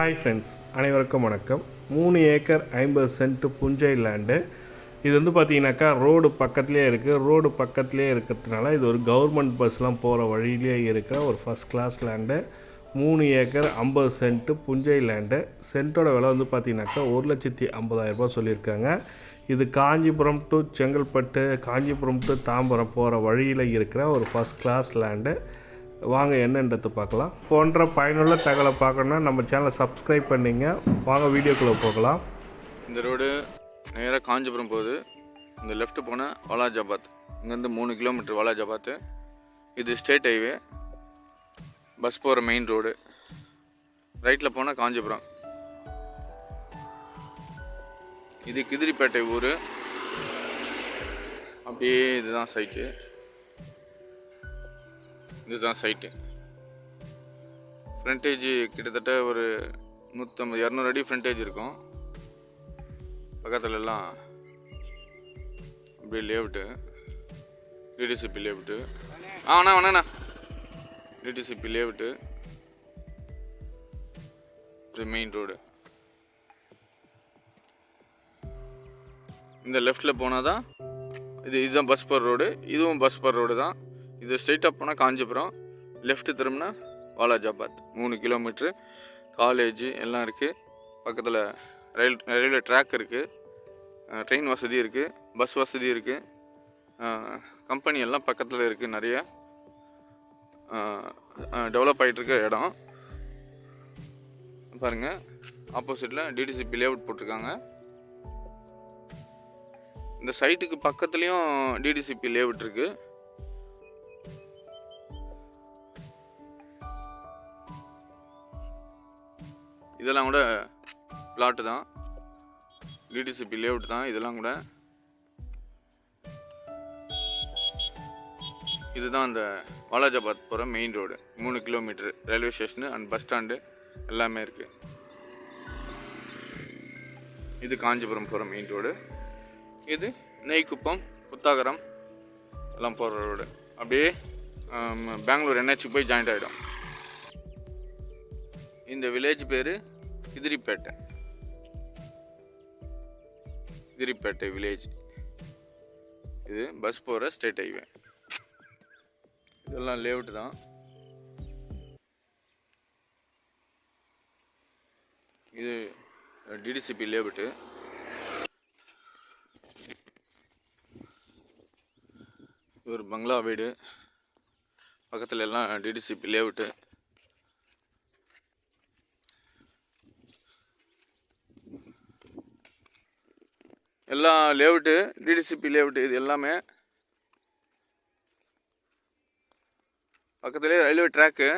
Hi friends அனைவருக்கும் வணக்கம். மூணு ஏக்கர் ஐம்பது சென்ட் புஞ்சை லேண்டு இது வந்து பார்த்தீங்கன்னாக்கா ரோடு பக்கத்துலேயே இருக்குது ரோடு பக்கத்துலேயே இருக்கிறதுனால இது ஒரு கவர்மெண்ட் பஸ்லாம் போகிற வழியிலே இருக்கிற ஒரு ஃபஸ்ட் கிளாஸ் லேண்டு மூணு ஏக்கர் ஐம்பது சென்ட்டு புஞ்சை லேண்டு சென்ட்டோட விலை வந்து பார்த்தீங்கன்னாக்கா ஒரு லட்சத்தி ஐம்பதாயிரரூபா சொல்லியிருக்காங்க. இது காஞ்சிபுரம் டு செங்கல்பட்டு காஞ்சிபுரம் டு தாம்பரம் போகிற வழியில் இருக்கிற ஒரு ஃபஸ்ட் கிளாஸ் லேண்டு வாங்க என்னன்றது பார்க்கலாம். போன்ற பயனுள்ள தகவலை பார்க்கணுன்னா நம்ம சேனலை சப்ஸ்கிரைப் பண்ணிங்க. வாங்க வீடியோக்குள்ளே போகலாம். இந்த ரோடு நேராக காஞ்சிபுரம் போகுது. இந்த லெஃப்ட் போனால் வாலாஜாபாத் இங்கேருந்து மூணு கிலோமீட்டர் வாலாஜாபாத்து இது ஸ்டேட் ஹைவே பஸ் போகிற மெயின் ரோடு ரைட்டில் போனால் காஞ்சிபுரம். இது கிதிரிப்பேட்டை ஊர். அப்படியே இதுதான் சைட்டு இதுதான் சைட்டு ஃப்ரண்டேஜ் கிட்டத்தட்ட ஒரு நூற்றம்பது இரநூறு அடி ஃப்ரண்டேஜ் இருக்கும். பக்கத்துல எல்லாம் அப்படியே லேவுட்டு டிடிசிபி லேவுட்டு ஆ அண்ணா வேணாண்ணா டிடிசிபி லேவுட்டு இது மெயின் ரோடு இந்த லெஃப்டில் போனால் தான் இது இதுதான் பஸ் பர் ரோடு இதுவும் பஸ் பர் ரோடு தான். இது ஸ்ட்ரெயிட்டாக போனால் காஞ்சிபுரம். லெஃப்ட்டு திரும்பினா வாலாஜாபாத். மூணு கிலோமீட்ரு காலேஜ் எல்லாம் இருக்குது பக்கத்தில் ரயில் ரயில்வே ட்ராக் இருக்குது ட்ரெயின் வசதி இருக்குது பஸ் வசதி இருக்குது கம்பெனி எல்லாம் பக்கத்தில் இருக்குது நிறைய. டெவலப் ஆகிட்டுருக்க இடம். பாருங்கள் ஆப்போசிட்டில் டிடிசிபி லேஅவுட் போட்டிருக்காங்க. இந்த சைட்டுக்கு பக்கத்துலேயும் டிடிசிபி லேஅவுட் இருக்குது இதெல்லாம் கூட பிளாட்டு தான். டிடிசிபி லேஅவுட் தான். இதெல்லாம் கூட. இதுதான் அந்த வாலாஜாபாத் போகிற மெயின் ரோடு மூணு kilometre railway station and bus stand எல்லாமே இருக்குது இது காஞ்சிபுரம் போகிற மெயின் ரோடு இது நெய்க்குப்பம் புத்தாகரம் எல்லாம் போகிற ரோடு அப்படியே பெங்களூர் என்ஹெச்சுக்கு போய் ஜாயிண்ட் ஆகிடும் இந்த வில்லேஜ் பேர் கிதிரிப்பேட்டை. கிதிரிப்பேட்டை வில்லேஜ் இது பஸ் போகிற ஸ்டேட் ஹைவே இதெல்லாம் லேவுட்டு தான். இது டிடிசிபி லேவுட்டு இது ஒரு பங்களா வீடு. பக்கத்தில் எல்லாம் டிடிசிபி லேவுட்டு எல்லா லேவுட்டு டிடிசிபி லேவுட்டு இது எல்லாமே. பக்கத்துலேயே ரயில்வே ட்ராக்கு